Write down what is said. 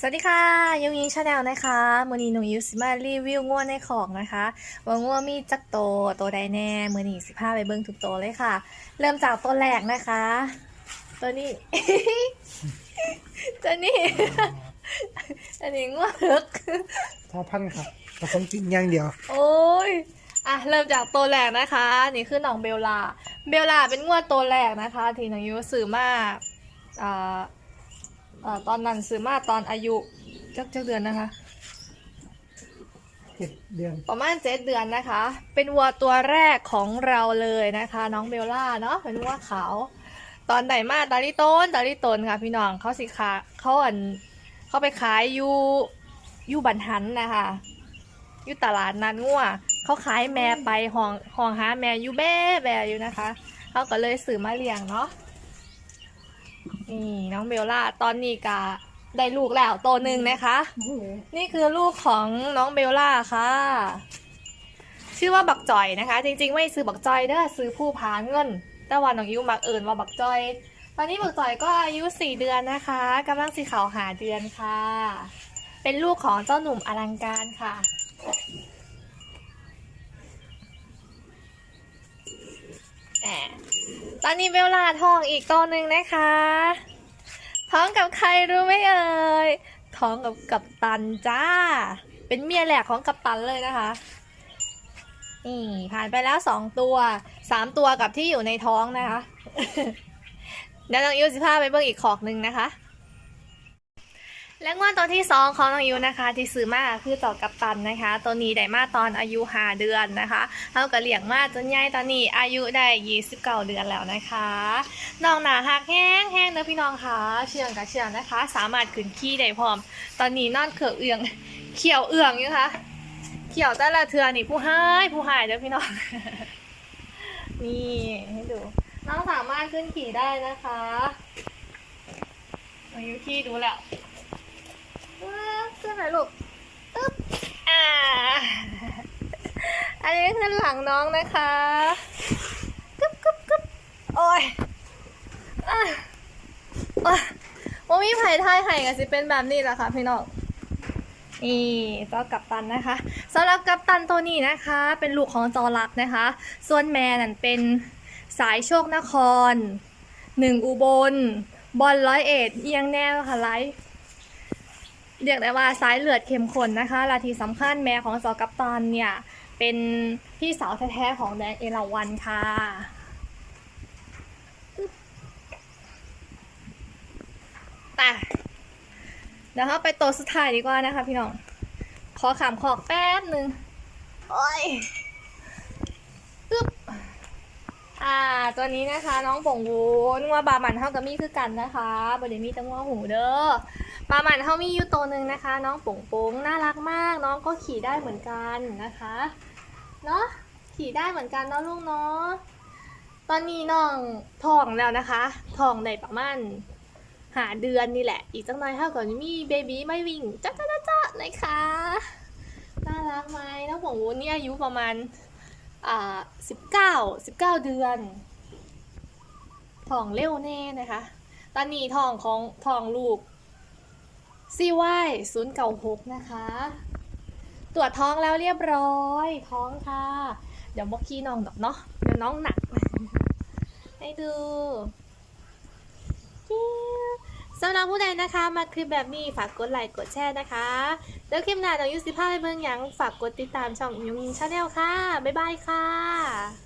สวัสดีค่ะยุงยิงชาแนลนะคะมือนี้หนูยูสิมารีวิวง่วนในของนะคะว่าง่วมีจักโตโตวใดแน่มือนี้สิพาไปเบิ้งทุกโตวเลยค่ะ เริ่มจากตัวแรกนะคะ ตัวนี้ ตัวนี้อันนี้ง่วเลิกพอพันธุ์ครับผสมจริงอย่างเดียว โอ้ยอะเริ่มจากตัวแรกนะคะ นี่คือน้องเบลลาเบลลาเป็นงวดตัวแรกนะคะ ที่น้องยูซื้อมาอ่า อ่าตอนนั้นซื้อมาตอนอายุจักจักเดือนนะคะ เจ็ดเดือน ประมาณเจ็ดเดือนนะคะ เป็นวัวตัวแรกของเราเลยนะคะ น้องเบลล่าเนาะเป็นวัวขาว ตอนไหนมาตอนที่ต้นตอนที่ต้นค่ะ พี่น้องเขาสิขาเขาอันเขาไปขายอยู่อยู่บันทันนะคะอยู่ตลาดนัดงัวเขาขายแม่ไปห้องห้องหาแม่อยู่แบ่แบ่อยู่นะคะเขาก็เลยซื้อมาเลี้ยงเนาะ นี่น้องเบลล่าตอนนี้ก็ได้ลูกแล้วโตวหนึ่งนะคะ นี่คือลูกของน้องเบลล่าค่ะ ชื่อว่าบักจอยนะคะ จริงๆ ไม่ซื้อบักจอยเด้อซื้อผู้พาเงิน แต่ว่าน้องยูมักเอิญว่าบักจอย ตอนนี้บักจอยก็อายุสี่เดือนนะคะกำลังสีขาวหาเดือนค่ะ เป็นลูกของเจ้าหนุ่มอลังการค่ะ แหม ตอนนี้เบลลาทองอีกตัวหนึ่งนะคะ ท้องกับใครรู้ไหมเอ่ย ท้องกับกัปตันจ้า เป็นเมียแหลกของกัปตันเลยนะคะ นี่ผ่านไปแล้วสองตัวสามตัวกับที่อยู่ในท้องนะคะเดี๋ยวน้องยูสิพาไปเบิ่งอีกขอกหนึ่งนะคะ และงวดตัวที่สองของน้องยูนะคะที่ซื้อมาคือเจ้ากัปตันนะคะ ตัวนี้ได้มาตอนอายุหาเดือนนะคะเท่ากับเลี้ยงมาจนใหญ่ตอนนี้อายุได้ยี่สิบเก้าเดือนแล้วนะคะน้องหนาหักแห้งแห้งเด้อพี่น้องคะเชื่องกับเชื่องนะคะ สามารถขึ้นขี้ได้พร้อม ตอนนี้นอนเขือเอืองเขียวเอืองอยู่ค่ะเขียวแต่ละเทือนี่ผู้ให้ผู้หายเด้อพี่น้องนี่ให้ดูน้องสามารถขึ้นขี่ได้นะคะอายุที่ดูแล้ว ขึ้นหน่อยลูกอึ๊บอ่าอันนี้คือหลังน้องนะคะกึ๊บกึ๊บกึ๊บโอ้ยอะอะว่ามีไผ่ไทยไห่กันสิเป็นแบบนี้แหละค่ะพี่น้องนี่เจ้ากัปตันนะคะสำหรับกัปตันตัวนี้นะคะ เป็นลูกของจอรักนะคะ ส่วนแม่นั่นเป็นสายโชคนครหนึ่งอุบล บอลร้อยเอ็ดเอียงแน่ค่ะไลฟ์ เรียกได้ว่าสายเลือดเข้มข้นนะคะละที่สำคัญแม่ของจอกัปตันเนี่ย เป็นพี่สาวแท้ๆของแดงเอราวันค่ะไปเดี๋ยวเราไปโตสุดท้ายดีกว่านะคะพี่น้อง ขอขำขอกแป๊บหนึ่งโอ้ยอึ๊บอ่า ตัวนี้นะคะ น้องป่งวูนว่าบาหมันเท่ากับมี่คือกันนะคะบไดมีตังว่าหูเด้อ บาหมันเท่ามีอยู่ตัวหนึ่งนะคะ น้องป่งป่งน่ารักมาก น้องก็ขี่ได้เหมือนกันนะคะเนาะขี่ได้เหมือนกันเนาะลูกเนาะตอนนี้น้องท้องแล้วนะคะท้องในประมาณหาเดือนนี่แหละ อีกจังหน่อยเท่ากับมีเบบี้ไม่วิ่งจ้าจ้าจ้าจ้านะคะน่ารักไหมน้องผงวุ้นเนี่ยอายุประมาณอ่าสิบเก้าสิบเก้าเดือนท้องเร็วแน่นะคะ ตอนนี้ท้องของท้องลูก ซีวายศูนย์เก่าหกนะคะ ตรวจท้องแล้วเรียบร้อย ท้องค่ะ เดี๋ยวบอกขี้น้องดอกเนาะ เดี๋ยวน้องหนัก ให้ดูสำหรับผู้ใดนะคะ มาคลิปแบบนี้ฝากกดไลค์กดแชร์นะคะ แล้วคลิปหน้าน้องยูสิพาให้เบิ่งหยังฝากกดติดตามช่องยุงชาแนลค่ะ บ๊ายบายค่ะ